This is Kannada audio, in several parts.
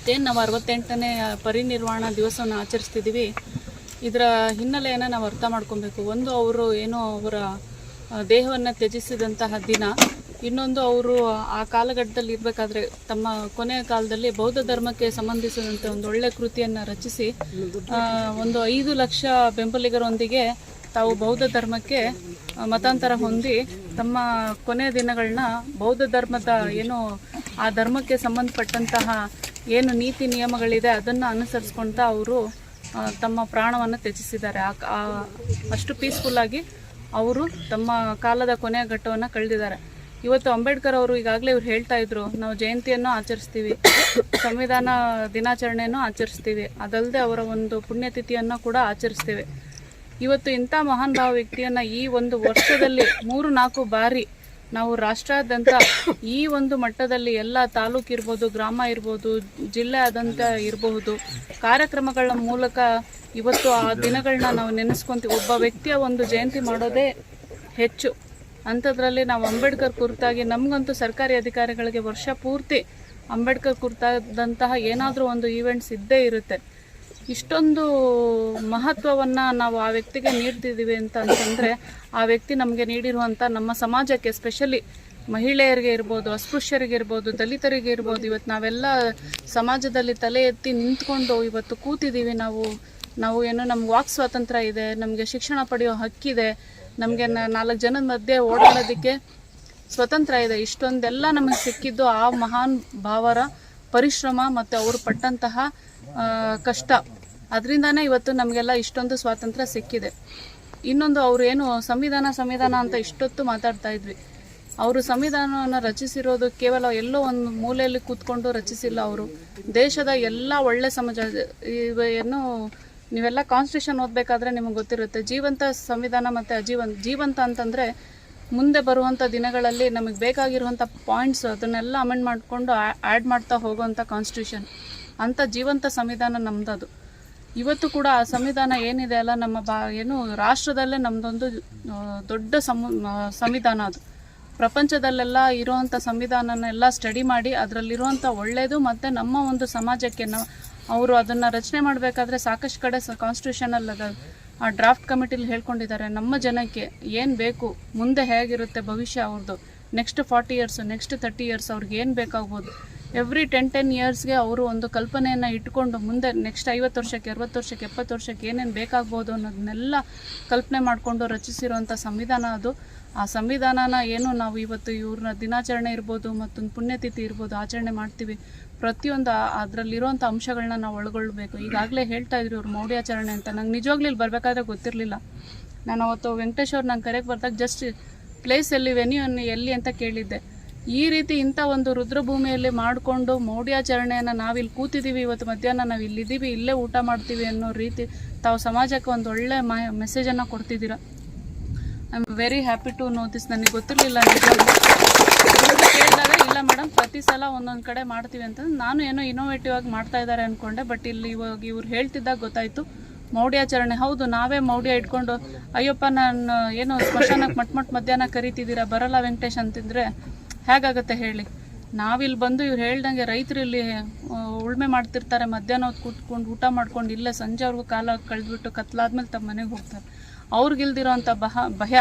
ಇವತ್ತೇನು ನಾವು ಅರವತ್ತೆಂಟನೇ ಪರಿನಿರ್ವಾಣ ದಿವಸವನ್ನು ಆಚರಿಸ್ತಿದ್ದೀವಿ ಇದರ ಹಿನ್ನೆಲೆಯನ್ನು ನಾವು ಅರ್ಥ ಮಾಡ್ಕೊಬೇಕು. ಒಂದು ಅವರು ಏನೋ ಅವರ ದೇಹವನ್ನು ತ್ಯಜಿಸಿದಂತಹ ದಿನ. ಇನ್ನೊಂದು ಅವರು ಆ ಕಾಲಘಟ್ಟದಲ್ಲಿ ಇರಬೇಕಾದ್ರೆ ತಮ್ಮ ಕೊನೆಯ ಕಾಲದಲ್ಲಿ ಬೌದ್ಧ ಧರ್ಮಕ್ಕೆ ಸಂಬಂಧಿಸಿದಂತೆ ಒಂದು ಒಳ್ಳೆ ಕೃತಿಯನ್ನು ರಚಿಸಿ ಒಂದು ಐದು ಲಕ್ಷ ಬೆಂಬಲಿಗರೊಂದಿಗೆ ತಾವು ಬೌದ್ಧ ಧರ್ಮಕ್ಕೆ ಮತಾಂತರ ಹೊಂದಿ ತಮ್ಮ ಕೊನೆಯ ದಿನಗಳನ್ನ ಬೌದ್ಧ ಧರ್ಮದ ಏನು ಆ ಧರ್ಮಕ್ಕೆ ಸಂಬಂಧಪಟ್ಟಂತಹ ಏನು ನೀತಿ ನಿಯಮಗಳಿದೆ ಅದನ್ನು ಅನುಸರಿಸ್ಕೊಳ್ತಾ ಅವರು ತಮ್ಮ ಪ್ರಾಣವನ್ನು ತ್ಯಜಿಸಿದ್ದಾರೆ. ಆ ಅಷ್ಟು ಪೀಸ್ಫುಲ್ಲಾಗಿ ಅವರು ತಮ್ಮ ಕಾಲದ ಕೊನೆಯ ಘಟ್ಟವನ್ನು ಕಳೆದಿದ್ದಾರೆ. ಇವತ್ತು ಅಂಬೇಡ್ಕರ್ ಅವರು ಈಗಾಗಲೇ ಇವ್ರು ಹೇಳ್ತಾ ಇದ್ರು, ನಾವು ಜಯಂತಿಯನ್ನು ಆಚರಿಸ್ತೀವಿ, ಸಂವಿಧಾನ ದಿನಾಚರಣೆಯನ್ನು ಆಚರಿಸ್ತೀವಿ ಅದಲ್ಲದೆ ಅವರ ಒಂದು ಪುಣ್ಯತಿಥಿಯನ್ನು ಕೂಡ ಆಚರಿಸ್ತೀವಿ. ಇವತ್ತು ಇಂಥ ಮಹಾನ್ ಭಾವ ವ್ಯಕ್ತಿಯನ್ನು ಈ ಒಂದು ವರ್ಷದಲ್ಲಿ ಮೂರು ನಾಲ್ಕು ಬಾರಿ ನಾವು ರಾಷ್ಟ್ರಾದ್ಯಂತ ಈ ಒಂದು ಮಟ್ಟದಲ್ಲಿ ಎಲ್ಲ ತಾಲೂಕು ಇರ್ಬೋದು, ಗ್ರಾಮ ಇರ್ಬೋದು, ಜಿಲ್ಲೆ ಆದಂತ ಇರಬಹುದು, ಕಾರ್ಯಕ್ರಮಗಳ ಮೂಲಕ ಇವತ್ತು ಆ ದಿನಗಳನ್ನ ನಾವು ನೆನೆಸ್ಕೊಂತೀವಿ ಒಬ್ಬ ವ್ಯಕ್ತಿಯ ಒಂದು ಜಯಂತಿ ಮಾಡೋದೇ ಹೆಚ್ಚು. ಅಂಥದ್ರಲ್ಲಿ ನಾವು ಅಂಬೇಡ್ಕರ್ ಕುರಿತಾಗಿ, ನಮಗಂತೂ ಸರ್ಕಾರಿ ಅಧಿಕಾರಿಗಳಿಗೆ ವರ್ಷ ಪೂರ್ತಿ ಅಂಬೇಡ್ಕರ್ ಕುರಿತಾದಂತಹ ಏನಾದರೂ ಒಂದು ಈವೆಂಟ್ಸ್ ಇದ್ದೇ ಇರುತ್ತೆ. ಇಷ್ಟೊಂದು ಮಹತ್ವವನ್ನು ನಾವು ಆ ವ್ಯಕ್ತಿಗೆ ನೀಡ್ತಿದ್ದೀವಿ ಅಂತ ಅಂತಂದರೆ, ಆ ವ್ಯಕ್ತಿ ನಮಗೆ ನೀಡಿರುವಂಥ ನಮ್ಮ ಸಮಾಜಕ್ಕೆ ಸ್ಪೆಷಲಿ ಮಹಿಳೆಯರಿಗೆ ಇರ್ಬೋದು, ಅಸ್ಪೃಶ್ಯರಿಗೆ ಇರ್ಬೋದು, ದಲಿತರಿಗೆ ಇರ್ಬೋದು ಇವತ್ತು ನಾವೆಲ್ಲ ಸಮಾಜದಲ್ಲಿ ತಲೆ ಎತ್ತಿ ನಿಂತ್ಕೊಂಡು ಇವತ್ತು ಕೂತಿದ್ದೀವಿ ನಾವು. ನಾವು ಏನು ನಮ್ಗೆ ವಾಕ್ ಸ್ವಾತಂತ್ರ್ಯ ಇದೆ, ನಮಗೆ ಶಿಕ್ಷಣ ಪಡೆಯೋ ಹಕ್ಕಿದೆ, ನಮಗೆ ನಾಲ್ಕು ಜನದ ಮಧ್ಯೆ ಓಡಾಡೋದಕ್ಕೆ ಸ್ವತಂತ್ರ ಇದೆ. ಇಷ್ಟೊಂದೆಲ್ಲ ನಮಗೆ ಸಿಕ್ಕಿದ್ದು ಆ ಮಹಾನ್ ಭಾವರ ಪರಿಶ್ರಮ ಮತ್ತು ಅವರು ಪಟ್ಟಂತಹ ಕಷ್ಟ. ಅದರಿಂದಾನೇ ಇವತ್ತು ನಮಗೆಲ್ಲ ಇಷ್ಟೊಂದು ಸ್ವಾತಂತ್ರ್ಯ ಸಿಕ್ಕಿದೆ. ಇನ್ನೊಂದು ಅವರು ಏನು ಸಂವಿಧಾನ ಸಂವಿಧಾನ ಅಂತ ಇಷ್ಟೊತ್ತು ಮಾತಾಡ್ತಾ ಇದ್ವಿ. ಅವರು ಸಂವಿಧಾನವನ್ನು ರಚಿಸಿರೋದು ಕೇವಲ ಎಲ್ಲೋ ಒಂದು ಮೂಲೆಯಲ್ಲಿ ಕೂತ್ಕೊಂಡು ರಚಿಸಿಲ್ಲ ಅವರು. ದೇಶದ ಎಲ್ಲ ಒಳ್ಳೆ ಸಮಾಜ ಏನು, ನೀವೆಲ್ಲ ಕಾನ್ಸ್ಟಿಟ್ಯೂಷನ್ ಓದಬೇಕಾದ್ರೆ ನಿಮಗೆ ಗೊತ್ತಿರುತ್ತೆ. ಜೀವಂತ ಸಂವಿಧಾನ ಮತ್ತು ಅಜೀವಂತ ಜೀವಂತ ಅಂತಂದರೆ ಮುಂದೆ ಬರುವಂಥ ದಿನಗಳಲ್ಲಿ ನಮಗೆ ಬೇಕಾಗಿರುವಂಥ ಪಾಯಿಂಟ್ಸ್ ಅದನ್ನೆಲ್ಲ ಅಮೆಂಡ್ ಮಾಡಿಕೊಂಡು ಆ್ಯಡ್ ಮಾಡ್ತಾ ಹೋಗುವಂಥ ಕಾನ್ಸ್ಟಿಟ್ಯೂಷನ್ ಅಂಥ ಜೀವಂತ ಸಂವಿಧಾನ ನಮ್ಮದದು ಇವತ್ತು ಕೂಡ ಆ ಸಂವಿಧಾನ ಏನಿದೆ ಅಲ್ಲ, ನಮ್ಮ ಬಾ, ಏನು ರಾಷ್ಟ್ರದಲ್ಲೇ ನಮ್ಮದೊಂದು ದೊಡ್ಡ ಸಂವಿಧಾನ ಅದು. ಪ್ರಪಂಚದಲ್ಲೆಲ್ಲ ಇರುವಂಥ ಸಂವಿಧಾನನೆಲ್ಲ ಸ್ಟಡಿ ಮಾಡಿ ಅದರಲ್ಲಿರುವಂಥ ಒಳ್ಳೆಯದು ಮತ್ತು ನಮ್ಮ ಒಂದು ಸಮಾಜಕ್ಕೆ ಅವರು ಅದನ್ನು ರಚನೆ ಮಾಡಬೇಕಾದ್ರೆ ಸಾಕಷ್ಟು ಕಡೆ ಸ ಕಾನ್ಸ್ಟಿಟ್ಯೂಷನಲ್ಲಿ ಅದ, ಆ ಡ್ರಾಫ್ಟ್ ಕಮಿಟಿಲಿ ಹೇಳ್ಕೊಂಡಿದ್ದಾರೆ. ನಮ್ಮ ಜನಕ್ಕೆ ಏನು ಬೇಕು, ಮುಂದೆ ಹೇಗಿರುತ್ತೆ ಭವಿಷ್ಯ ಅವ್ರದ್ದು next forty years next thirty years ಅವ್ರಿಗೆ ಏನು ಬೇಕಾಗ್ಬೋದು. ಎವ್ರಿ ಟೆನ್ ಟೆನ್ ಇಯರ್ಸ್ಗೆ ಅವರು ಒಂದು ಕಲ್ಪನೆಯನ್ನು ಇಟ್ಕೊಂಡು ಮುಂದೆ ನೆಕ್ಸ್ಟ್ ಐವತ್ತು ವರ್ಷಕ್ಕೆ, ಅರವತ್ತು ವರ್ಷಕ್ಕೆ, ಎಪ್ಪತ್ತು ವರ್ಷಕ್ಕೆ ಏನೇನು ಬೇಕಾಗ್ಬೋದು ಅನ್ನೋದನ್ನೆಲ್ಲ ಕಲ್ಪನೆ ಮಾಡಿಕೊಂಡು ರಚಿಸಿರುವಂಥ ಸಂವಿಧಾನ ಅದು. ಆ ಸಂವಿಧಾನನ ಏನು ನಾವು ಇವತ್ತು ಇವ್ರನ್ನ ದಿನಾಚರಣೆ ಇರ್ಬೋದು ಮತ್ತೊಂದು ಪುಣ್ಯತಿಥಿ ಇರ್ಬೋದು ಆಚರಣೆ ಮಾಡ್ತೀವಿ. ಪ್ರತಿಯೊಂದು ಅದರಲ್ಲಿರುವಂಥ ಅಂಶಗಳನ್ನ ನಾವು ಒಳಗೊಳ್ಬೇಕು. ಈಗಾಗಲೇ ಹೇಳ್ತಾ ಇದ್ರು ಇವ್ರು ಮೌಢ್ಯಾಚರಣೆ ಅಂತ. ನಂಗೆ ನಿಜವಾಗ್ಲೂ ಇಲ್ಲಿ ಬರಬೇಕಾದ್ರೆ ಗೊತ್ತಿರಲಿಲ್ಲ. ನಾನು ಅವತ್ತು ವೆಂಕಟೇಶ್ ಅವ್ರು ನಂಗೆ ಕರೆಗೆ ಬರ್ದಾಗ ಜಸ್ಟ್ ಪ್ಲೇಸ್ ಎಲ್ಲಿ ವೆನ್ಯೂ ಎಲ್ಲಿ ಅಂತ ಕೇಳಿದ್ದೆ. ಈ ರೀತಿ ಇಂಥ ಒಂದು ರುದ್ರಭೂಮಿಯಲ್ಲಿ ಮಾಡಿಕೊಂಡು ಮೌಢ್ಯಾಚರಣೆಯನ್ನು ನಾವಿಲ್ಲಿ ಕೂತಿದ್ದೀವಿ ಇವತ್ತು ಮಧ್ಯಾಹ್ನ ನಾವು ಇಲ್ಲಿದ್ದೀವಿ, ಇಲ್ಲೇ ಊಟ ಮಾಡ್ತೀವಿ ಅನ್ನೋ ರೀತಿ ತಾವು ಸಮಾಜಕ್ಕೆ ಒಂದು ಒಳ್ಳೆ ಮೆಸೇಜನ್ನು ಕೊಡ್ತಿದ್ದೀರ I am very happy to know this ನನಗೆ ಗೊತ್ತಿರಲಿಲ್ಲ ಕೇಳಿದಾಗ, ಇಲ್ಲ ಮೇಡಮ್ ಪ್ರತಿ ಸಲ ಒಂದೊಂದು ಕಡೆ ಮಾಡ್ತೀವಿ ಅಂತ ನಾನು ಏನೋ ಇನೋವೇಟಿವ್ ಆಗಿ ಮಾಡ್ತಾ ಇದ್ದಾರೆ ಅಂದ್ಕೊಂಡೆ ಬಟ್ ಇಲ್ಲಿ ಇವಾಗ ಇವ್ರು ಹೇಳ್ತಿದ್ದಾಗ ಗೊತ್ತಾಯಿತು. ಮೌಢ್ಯಾಚರಣೆ ಹೌದು, ನಾವೇ ಮೌಢ್ಯ ಇಟ್ಕೊಂಡು, ಅಯ್ಯಪ್ಪ, ನಾನು ಏನೋ ಸ್ಮಶಾನಕ್ಕೆ ಮಟ್ ಮಟ್ ಮಧ್ಯಾಹ್ನ ಕರಿತಿದ್ದೀರಾ, ಬರಲ್ಲ ವೆಂಕಟೇಶ್ ಅಂತಿದ್ರೆ ಹೇಗಾಗತ್ತೆ ಹೇಳಿ? ನಾವಿಲ್ಲಿ ಬಂದು ಇವ್ರು ಹೇಳ್ದಂಗೆ ರೈತರು ಇಲ್ಲಿ ಉಳ್ಮೆ ಮಾಡ್ತಿರ್ತಾರೆ, ಮಧ್ಯಾಹ್ನ ಹೊತ್ತು ಕೂತ್ಕೊಂಡು ಊಟ ಮಾಡ್ಕೊಂಡು ಇಲ್ಲೇ ಸಂಜೆವರೆಗೂ ಕಾಲ ಕಳೆದ್ಬಿಟ್ಟು ಕತ್ಲಾದ್ಮೇಲೆ ತಮ್ಮ ಮನೆಗೆ ಹೋಗ್ತಾರೆ. ಅವ್ರಿಗಿಲ್ದಿರೋ ಅಂಥ ಬಹ, ಭಯ.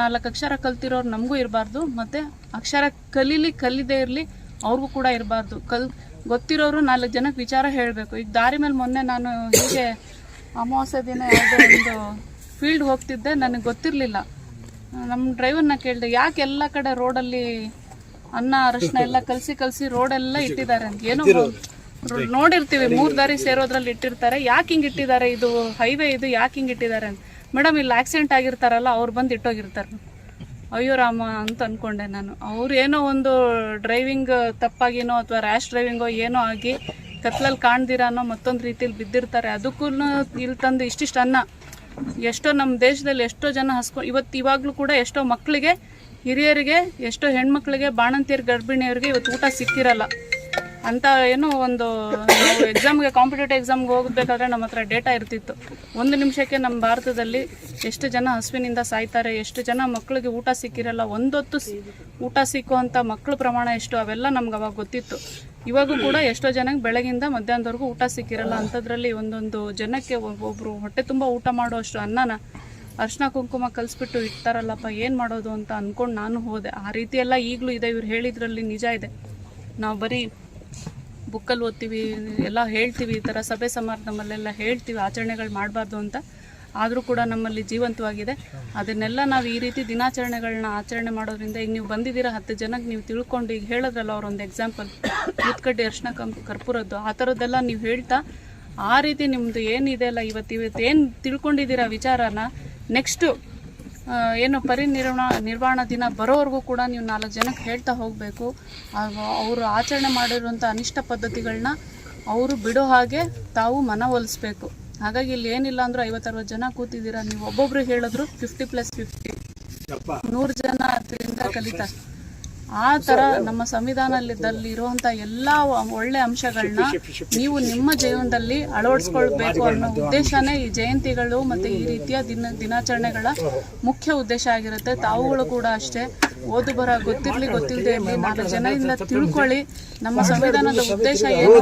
ನಾಲ್ಕು ಅಕ್ಷರ ಕಲ್ತಿರೋರು ನಮಗೂ ಇರಬಾರ್ದು, ಮತ್ತು ಅಕ್ಷರ ಕಲೀಲಿ ಕಲಿದೇ ಇರಲಿ ಅವ್ರಿಗೂ ಕೂಡ ಇರಬಾರ್ದು. ಕಲ್, ಗೊತ್ತಿರೋರು ನಾಲ್ಕು ಜನಕ್ಕೆ ವಿಚಾರ ಹೇಳಬೇಕು. ಈಗ ದಾರಿ ಮೇಲೆ ಮೊನ್ನೆ ನಾನು ಹೀಗೆ ಅಮಾವಾಸ್ಯೆ ದಿನ ಯಾವುದೋ ಒಂದು ಫೀಲ್ಡ್ ಹೋಗ್ತಿದ್ದೆ, ನನಗೆ ಗೊತ್ತಿರಲಿಲ್ಲ. ನಮ್ಮ ಡ್ರೈವರ್ನ ಕೇಳಿದೆ, ಯಾಕೆ ಎಲ್ಲ ಕಡೆ ರೋಡಲ್ಲಿ ಅನ್ನ ಅರಶಿನ ಎಲ್ಲ ಕಲಸಿ ಕಲಸಿ ರೋಡೆಲ್ಲ ಇಟ್ಟಿದ್ದಾರೆ ಅಂತ. ಏನೋ ನೋಡಿರ್ತೀವಿ ಮೂರು ದಾರಿ ಸೇರೋದ್ರಲ್ಲಿ ಇಟ್ಟಿರ್ತಾರೆ. ಯಾಕೆ ಹಿಂಗೆ ಇಟ್ಟಿದ್ದಾರೆ? ಇದು ಹೈವೇ ಇದು ಯಾಕೆ ಹಿಂಗೆ ಇಟ್ಟಿದ್ದಾರೆ ಅಂತ. ಮೇಡಮ್ ಇಲ್ಲಿ ಆಕ್ಸಿಡೆಂಟ್ ಆಗಿರ್ತಾರಲ್ಲ ಅವ್ರು ಬಂದು ಇಟ್ಟೋಗಿರ್ತಾರೆ. ಅಯ್ಯೋ ರಾಮ ಅಂತ ಅನ್ಕೊಂಡೆ ನಾನು. ಅವ್ರು ಏನೋ ಒಂದು ಡ್ರೈವಿಂಗ್ ತಪ್ಪಾಗಿನೋ ಅಥವಾ ರ್ಯಾಶ್ ಡ್ರೈವಿಂಗೋ ಏನೋ ಆಗಿ ಕತ್ಲಲ್ಲಿ ಅನ್ನೋ ಮತ್ತೊಂದು ರೀತಿಯಲ್ಲಿ ಬಿದ್ದಿರ್ತಾರೆ. ಅದಕ್ಕೂ ಇಲ್ಲಿ ತಂದು ಇಷ್ಟಿಷ್ಟು ಅನ್ನ ಎಷ್ಟೋ ನಮ್ಮ ದೇಶದಲ್ಲಿ ಎಷ್ಟೋ ಜನ ಹಸ್ಕೊ, ಇವತ್ತು ಇವಾಗಲೂ ಕೂಡ ಎಷ್ಟೋ ಮಕ್ಕಳಿಗೆ ಹಿರಿಯರಿಗೆ, ಎಷ್ಟೋ ಹೆಣ್ಮಕ್ಳಿಗೆ, ಬಾಣಂತಿಯರ್ ಗರ್ಭಿಣಿಯವ್ರಿಗೆ ಇವತ್ತು ಊಟ ಸಿಕ್ಕಿರಲ್ಲ. ಅಂತ ಏನೋ ಒಂದು ಎಕ್ಸಾಮ್ಗೆ ಕಾಂಪಿಟೇಟಿವ್ ಎಕ್ಸಾಮ್ಗೆ ಹೋಗಬೇಕಾದ್ರೆ ನಮ್ಮ ಹತ್ರ ಡೇಟಾ ಇರ್ತಿತ್ತು. ಒಂದು ನಿಮಿಷಕ್ಕೆ ನಮ್ಮ ಭಾರತದಲ್ಲಿ ಎಷ್ಟು ಜನ ಹಸುವಿನಿಂದ ಸಾಯ್ತಾರೆ, ಎಷ್ಟು ಜನ ಮಕ್ಕಳಿಗೆ ಊಟ ಸಿಕ್ಕಿರಲ್ಲ, ಒಂದೊತ್ತು ಊಟ ಸಿಕ್ಕುವಂಥ ಮಕ್ಕಳ ಪ್ರಮಾಣ ಎಷ್ಟು, ಅವೆಲ್ಲ ನಮ್ಗೆ ಅವಾಗ ಗೊತ್ತಿತ್ತು. ಇವಾಗೂ ಕೂಡ ಎಷ್ಟೋ ಜನಕ್ಕೆ ಬೆಳಗಿಂದ ಮಧ್ಯಾಹ್ನದವರೆಗೂ ಊಟ ಸಿಕ್ಕಿರಲ್ಲ ಅಂಥದ್ರಲ್ಲಿ ಒಂದೊಂದು ಜನಕ್ಕೆ ಒಬ್ಬೊಬ್ರು ಹೊಟ್ಟೆ ತುಂಬ ಊಟ ಮಾಡೋಷ್ಟು ಅನ್ನನ ಅರ್ಶಿನ ಕುಂಕುಮ ಕಲಿಸ್ಬಿಟ್ಟು ಇಡ್ತಾರಲ್ಲಪ್ಪ, ಏನು ಮಾಡೋದು ಅಂತ ಅಂದ್ಕೊಂಡು ನಾನು ಹೋದೆ. ಆ ರೀತಿ ಎಲ್ಲ ಈಗಲೂ ಇದೆ. ಇವ್ರು ಹೇಳಿದ್ರಲ್ಲಿ ನಿಜ ಇದೆ. ನಾವು ಬರೀ ಬುಕ್ಕಲ್ಲಿ ಓದ್ತೀವಿ, ಎಲ್ಲ ಹೇಳ್ತೀವಿ, ಈ ಥರ ಸಭೆ ಸಮಾರಂಭದಲ್ಲೆಲ್ಲ ಹೇಳ್ತೀವಿ, ಆಚರಣೆಗಳು ಮಾಡಬಾರ್ದು ಅಂತ. ಆದರೂ ಕೂಡ ನಮ್ಮಲ್ಲಿ ಜೀವಂತವಾಗಿದೆ. ಅದನ್ನೆಲ್ಲ ನಾವು ಈ ರೀತಿ ದಿನಾಚರಣೆಗಳನ್ನ ಆಚರಣೆ ಮಾಡೋದ್ರಿಂದ ಈಗ ನೀವು ಬಂದಿದ್ದೀರಾ ಹತ್ತು ಜನಕ್ಕೆ ನೀವು ತಿಳ್ಕೊಂಡು ಈಗ ಹೇಳಿದ್ರಲ್ಲ ಅವರೊಂದು ಎಕ್ಸಾಂಪಲ್ ಕೂತ್ಕಡ್ಡಿ ಅರ್ಶಿನ ಕರ್ಪೂರದ್ದು, ಆ ಥರದ್ದೆಲ್ಲ ನೀವು ಹೇಳ್ತಾ ಆ ರೀತಿ ನಿಮ್ಮದು ಏನಿದೆ ಅಲ್ಲ ಇವತ್ತು ಇವತ್ತು ಏನು ತಿಳ್ಕೊಂಡಿದ್ದೀರಾ ವಿಚಾರನ? ನೆಕ್ಸ್ಟು ಏನು ಪರಿನಿರ್ವಾಣ ನಿರ್ವಹಣಾ ದಿನ ಬರೋವರೆಗೂ ಕೂಡ ನೀವು ನಾಲ್ಕು ಜನಕ್ಕೆ ಹೇಳ್ತಾ ಹೋಗಬೇಕು. ಅವರು ಆಚರಣೆ ಮಾಡಿರುವಂಥ ಅನಿಷ್ಟ ಪದ್ಧತಿಗಳನ್ನ ಅವರು ಬಿಡೋ ಹಾಗೆ ತಾವು ಮನವೊಲಿಸ್ಬೇಕು ಹಾಗಾಗಿ ಇಲ್ಲಿ ಏನಿಲ್ಲ ಅಂದ್ರೂ ಐವತ್ತರವತ್ತು ಜನ ಕೂತಿದ್ದೀರಾ. ನೀವು ಒಬ್ಬೊಬ್ರು ಹೇಳಿದ್ರು ಫಿಫ್ಟಿ ಪ್ಲಸ್ ಫಿಫ್ಟಿ ನೂರು ಜನ ಅದರಿಂದ ಕಲಿತಾರೆ ಆ ತರ ನಮ್ಮ ಸಂವಿಧಾನದಲ್ಲಿ ಇರುವಂತ ಎಲ್ಲಾ ಒಳ್ಳೆ ಅಂಶಗಳನ್ನ ನೀವು ನಿಮ್ಮ ಜೀವನದಲ್ಲಿ ಅಳವಡಿಸ್ಕೊಳ್ಬೇಕು ಅನ್ನೋ ಉದ್ದೇಶನೇ ಈ ಜಯಂತಿಗಳು ಮತ್ತೆ ಈ ರೀತಿಯ ದಿನ ದಿನಾಚರಣೆಗಳ ಮುಖ್ಯ ಉದ್ದೇಶ ಆಗಿರುತ್ತೆ. ತಾವುಗಳು ಕೂಡ ಅಷ್ಟೇ ಓದು ಬರ ಗೊತ್ತಿರ್ಲಿ ಗೊತ್ತಿಲ್ಲದೆ ನಾಲ್ಕು ಜನರಿಂದ ತಿಳ್ಕೊಳ್ಳಿ ನಮ್ಮ ಸಂವಿಧಾನದ ಉದ್ದೇಶ ಏನು.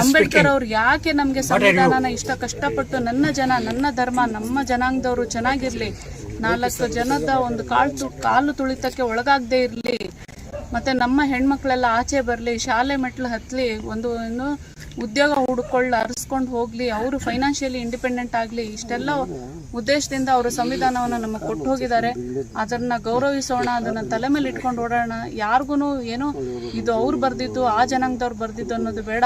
ಅಂಬೇಡ್ಕರ್ ಅವ್ರು ಯಾಕೆ ನಮಗೆ ಸಂವಿಧಾನನ ಇಷ್ಟ ಕಷ್ಟಪಟ್ಟು ನನ್ನ ಜನ, ನನ್ನ ಧರ್ಮ, ನಮ್ಮ ಜನಾಂಗದವರು ಚೆನ್ನಾಗಿರ್ಲಿ, ನಾಲ್ಕು ಜನದ ಒಂದು ಕಾಲು ಕಾಲು ತುಳಿತಕ್ಕೆ ಒಳಗಾಗದೇ ಇರಲಿ ಮತ್ತೆ ನಮ್ಮ ಹೆಣ್ಮಕ್ಳೆಲ್ಲ ಆಚೆ ಬರಲಿ, ಶಾಲೆ ಮೆಟ್ಲು ಹತ್ತಲಿ ಒಂದು ಏನು ಉದ್ಯೋಗ ಹುಡ್ಕೊಳ್ಳ ಅರ್ಸ್ಕೊಂಡು ಹೋಗ್ಲಿ, ಅವರು ಫೈನಾನ್ಷಿಯಲಿ ಇಂಡಿಪೆಂಡೆಂಟ್ ಆಗಲಿ, ಇಷ್ಟೆಲ್ಲ ಉದ್ದೇಶದಿಂದ ಅವರು ಸಂವಿಧಾನವನ್ನು ನಮಗೆ ಕೊಟ್ಟು ಹೋಗಿದ್ದಾರೆ ಅದನ್ನ ಗೌರವಿಸೋಣ, ಅದನ್ನ ತಲೆ ಮೇಲೆ ಇಟ್ಕೊಂಡು ಓಡೋಣ ಯಾರಿಗೂ ಏನು ಇದು ಅವ್ರು ಬರ್ದಿದ್ದು, ಆ ಜನಾಂಗದವ್ರು ಬರ್ದಿದ್ದು ಅನ್ನೋದು ಬೇಡ.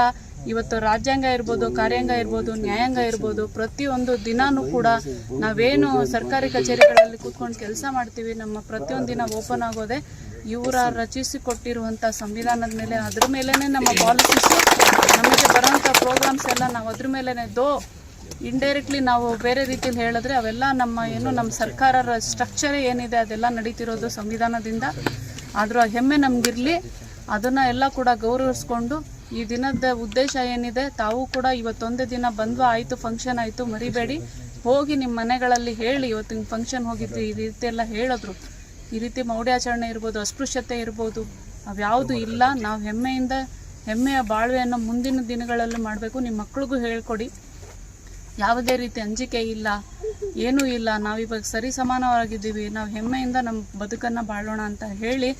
ಇವತ್ತು ರಾಜ್ಯಾಂಗ ಇರ್ಬೋದು, ಕಾರ್ಯಾಂಗ ಇರ್ಬೋದು, ನ್ಯಾಯಾಂಗ ಇರ್ಬೋದು, ಪ್ರತಿಯೊಂದು ದಿನಾನೂ ಕೂಡ ನಾವೇನು ಸರ್ಕಾರಿ ಕಚೇರಿಗಳಲ್ಲಿ ಕೂತ್ಕೊಂಡು ಕೆಲಸ ಮಾಡ್ತೀವಿ, ನಮ್ಮ ಪ್ರತಿಯೊಂದು ದಿನ ಓಪನ್ ಆಗೋದೆ ಇವರ ರಚಿಸಿ ಕೊಟ್ಟಿರುವಂಥ ಸಂವಿಧಾನದ ಮೇಲೆ, ಅದ್ರ ಮೇಲೇ ನಮ್ಮ ಪಾಲಿಸೀಸ್ ನಮಗೆ ಬರೋಂಥ ಪ್ರೋಗ್ರಾಮ್ಸ್ ಎಲ್ಲ ನಾವು ಅದ್ರ ಮೇಲೇ ದೋ ಇಂಡೈರೆಕ್ಟ್ಲಿ ನಾವು ಬೇರೆ ರೀತಿಯಲ್ಲಿ ಹೇಳಿದ್ರೆ ಅವೆಲ್ಲ ನಮ್ಮ ಏನು ನಮ್ಮ ಸರ್ಕಾರದ ಸ್ಟ್ರಕ್ಚರೇ ಏನಿದೆ ಅದೆಲ್ಲ ನಡೀತಿರೋದು ಸಂವಿಧಾನದಿಂದ. ಆದರೂ ಆ ಹೆಮ್ಮೆ ನಮಗಿರಲಿ, ಅದನ್ನು ಎಲ್ಲ ಕೂಡ ಗೌರವಿಸ್ಕೊಂಡು ಈ ದಿನದ ಉದ್ದೇಶ ಏನಿದೆ, ತಾವು ಕೂಡ ಇವತ್ತೊಂದೇ ದಿನ ಬಂದ್ವ, ಆಯಿತು ಫಂಕ್ಷನ್ ಆಯಿತು, ಮರಿಬೇಡಿ. ಹೋಗಿ ನಿಮ್ಮ ಮನೆಗಳಲ್ಲಿ ಹೇಳಿ, ಇವತ್ತಿನ ಫಂಕ್ಷನ್ ಹೋಗಿದ್ದು ಈ ರೀತಿ ಎಲ್ಲ ಹೇಳಿದ್ರು. ಈ ರೀತಿ ಮೌಢ್ಯಾಚರಣೆ ಇರ್ಬೋದು ಅಸ್ಪೃಶ್ಯತೆ ಇರ್ಬೋದು ಅವ್ಯಾವುದು ಇಲ್ಲ. ನಾವು ಹೆಮ್ಮೆಯಿಂದ ಹೆಮ್ಮೆಯ ಬಾಳ್ವೆಯನ್ನು ಮುಂದಿನ ದಿನಗಳಲ್ಲಿ ಮಾಡಬೇಕು. ನಿಮ್ಮ ಮಕ್ಕಳಿಗೂ ಹೇಳ್ಕೊಡಿ. ಯಾವುದೇ ರೀತಿ ಅಂಜಿಕೆ ಇಲ್ಲ ಏನೂ ಇಲ್ಲ. ನಾವಿವಾಗ ಸರಿ ಸಮಾನವಾಗಿದ್ದೀವಿ. ನಾವು ಹೆಮ್ಮೆಯಿಂದ ನಮ್ಮ ಬದುಕನ್ನು ಬಾಳೋಣ ಅಂತ ಹೇಳಿ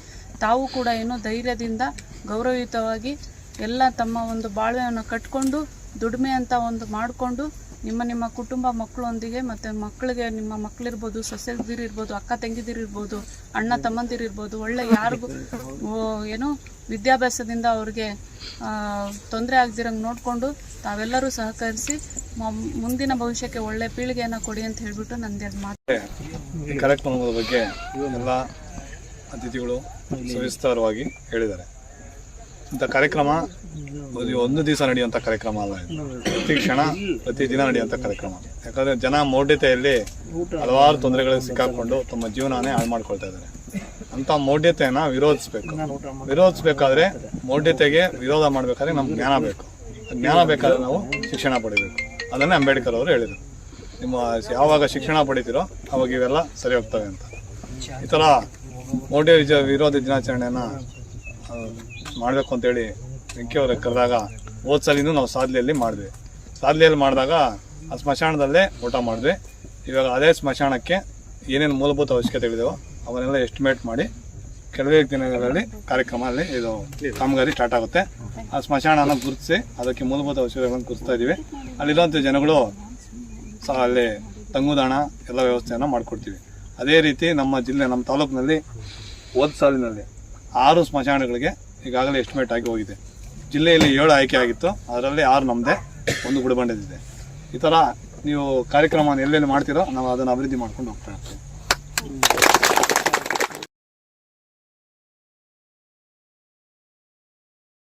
ತಾವು ಕೂಡ ಏನು ಧೈರ್ಯದಿಂದ ಗೌರವಯುತವಾಗಿ ಎಲ್ಲ ತಮ್ಮ ಒಂದು ಬಾಳ್ವೆಯನ್ನು ಕಟ್ಕೊಂಡು ದುಡಿಮೆ ಅಂತ ಒಂದು ಮಾಡಿಕೊಂಡು ನಿಮ್ಮ ನಿಮ್ಮ ಕುಟುಂಬ ಮಕ್ಕಳೊಂದಿಗೆ ಮತ್ತು ಮಕ್ಕಳಿಗೆ ನಿಮ್ಮ ಮಕ್ಕಳಿರ್ಬೋದು, ಸೊಸೆದಿರಿರ್ಬೋದು, ಅಕ್ಕ ತಂಗಿದಿರಿರ್ಬೋದು, ಅಣ್ಣ ತಮ್ಮಂದಿರಿರ್ಬೋದು, ಒಳ್ಳೆ ಯಾರಿಗೂ ಏನು ವಿದ್ಯಾಭ್ಯಾಸದಿಂದ ಅವ್ರಿಗೆ ತೊಂದರೆ ಆಗದಿರಂಗೆ ನೋಡಿಕೊಂಡು ತಾವೆಲ್ಲರೂ ಸಹಕರಿಸಿ ಮುಂದಿನ ಭವಿಷ್ಯಕ್ಕೆ ಒಳ್ಳೆ ಪೀಳಿಗೆಯನ್ನು ಕೊಡಿ ಅಂತ ಹೇಳಿಬಿಟ್ಟು ಮಾತು. ಈ ಕಾರ್ಯಕ್ರಮದ ಬಗ್ಗೆ ಎಲ್ಲ ಅತಿಥಿಗಳು ಸವಿಸ್ತಾರವಾಗಿ ಹೇಳಿದ್ದಾರೆ. ಇಂಥ ಕಾರ್ಯಕ್ರಮ ಒಂದು ದಿವಸ ನಡೆಯುವಂಥ ಕಾರ್ಯಕ್ರಮ ಅಲ್ಲ ಪ್ರತಿ ಕ್ಷಣ, ಪ್ರತಿ ದಿನ ನಡೆಯುವಂಥ ಕಾರ್ಯಕ್ರಮ. ಯಾಕಂದರೆ ಜನ ಮೌಢ್ಯತೆಯಲ್ಲಿ ಹಲವಾರು ತೊಂದರೆಗಳಿಗೆ ಸಿಕ್ಕಾಕೊಂಡು ತಮ್ಮ ಜೀವನನೇ ಹಾಳು ಮಾಡ್ಕೊಳ್ತಾ ಇದ್ದಾರೆ. ಅಂಥ ಮೌಢ್ಯತೆಯನ್ನು ವಿರೋಧಿಸಬೇಕು. ವಿರೋಧಿಸಬೇಕಾದ್ರೆ ಮೌಢ್ಯತೆಗೆ ವಿರೋಧ ಮಾಡಬೇಕಾದ್ರೆ ನಮ್ಗೆ ಜ್ಞಾನ ಬೇಕು. ಜ್ಞಾನ ಬೇಕಾದ್ರೆ ನಾವು ಶಿಕ್ಷಣ ಪಡಿಬೇಕು. ಅದನ್ನೇ ಅಂಬೇಡ್ಕರ್ ಅವರು ಹೇಳಿದರು. ನಿಮ್ಮ ಯಾವಾಗ ಶಿಕ್ಷಣ ಪಡಿತೀರೋ ಅವಾಗ ಇವೆಲ್ಲ ಸರಿ ಹೋಗ್ತವೆ ಅಂತ. ಈ ಥರ ಮೌಢ್ಯ ವಿರೋಧ ದಿನಾಚರಣೆಯನ್ನು ಮಾಡಬೇಕು ಅಂತೇಳಿ ವೆಂಕಿ ಅವ್ರಿಗೆ ಕರೆದಾಗ ಹೋದ ಸಲಿನೂ ನಾವು ಸಾದ್ಲಿಯಲ್ಲಿ ಮಾಡಿದ್ವಿ. ಸಾದ್ಲಿಯಲ್ಲಿ ಮಾಡಿದಾಗ ಆ ಸ್ಮಶಾನದಲ್ಲೇ ಊಟ ಮಾಡಿದ್ವಿ. ಇವಾಗ ಅದೇ ಸ್ಮಶಾನಕ್ಕೆ ಏನೇನು ಮೂಲಭೂತ ಅವಶ್ಯಕತೆಗಳಿದೆಯೋ ಅವನ್ನೆಲ್ಲ ಎಸ್ಟಿಮೇಟ್ ಮಾಡಿ ಕೆಲವೇ ದಿನಗಳಲ್ಲಿ ಕಾರ್ಯಕ್ರಮದಲ್ಲಿ ಇದು ಕಾಮಗಾರಿ ಸ್ಟಾರ್ಟ್ ಆಗುತ್ತೆ. ಆ ಸ್ಮಶಾನನ ಗುರುತಿಸಿ ಅದಕ್ಕೆ ಮೂಲಭೂತ ಅವಶ್ಯಕತೆಗಳನ್ನು ಗುರುತಿಸ್ತಾ ಇದ್ದೀವಿ ಅಲ್ಲಿರುವಂಥ ಜನಗಳು ಸಹ ಅಲ್ಲಿ ತಂಗುದಾಣ ಎಲ್ಲ ವ್ಯವಸ್ಥೆಯನ್ನು ಮಾಡಿಕೊಡ್ತೀವಿ. ಅದೇ ರೀತಿ ನಮ್ಮ ಜಿಲ್ಲೆ, ನಮ್ಮ ತಾಲೂಕಿನಲ್ಲಿ ಹೋದ ಸಾಲಿನಲ್ಲಿ ಆರು ಸ್ಮಶಾನಗಳಿಗೆ ಈಗಾಗಲೇ ಎಸ್ಟಿಮೇಟ್ ಆಗಿ ಹೋಗಿದೆ. ಜಿಲ್ಲೆಯಲ್ಲಿ ಏಳು ಆಯ್ಕೆ ಆಗಿತ್ತು. ಅದರಲ್ಲಿ ಆರು ನಮ್ಮದೇ ಒಂದು ಗುಡಬಂಡದಿದೆ. ಈ ಥರ ನೀವು ಕಾರ್ಯಕ್ರಮ ಎಲ್ಲೆಲ್ಲಿ ಮಾಡ್ತೀರೋ ನಾವು ಅದನ್ನು ಅಭಿವೃದ್ಧಿ ಮಾಡ್ಕೊಂಡು ಹೋಗ್ತಾ ಇರ್ತೀವಿ.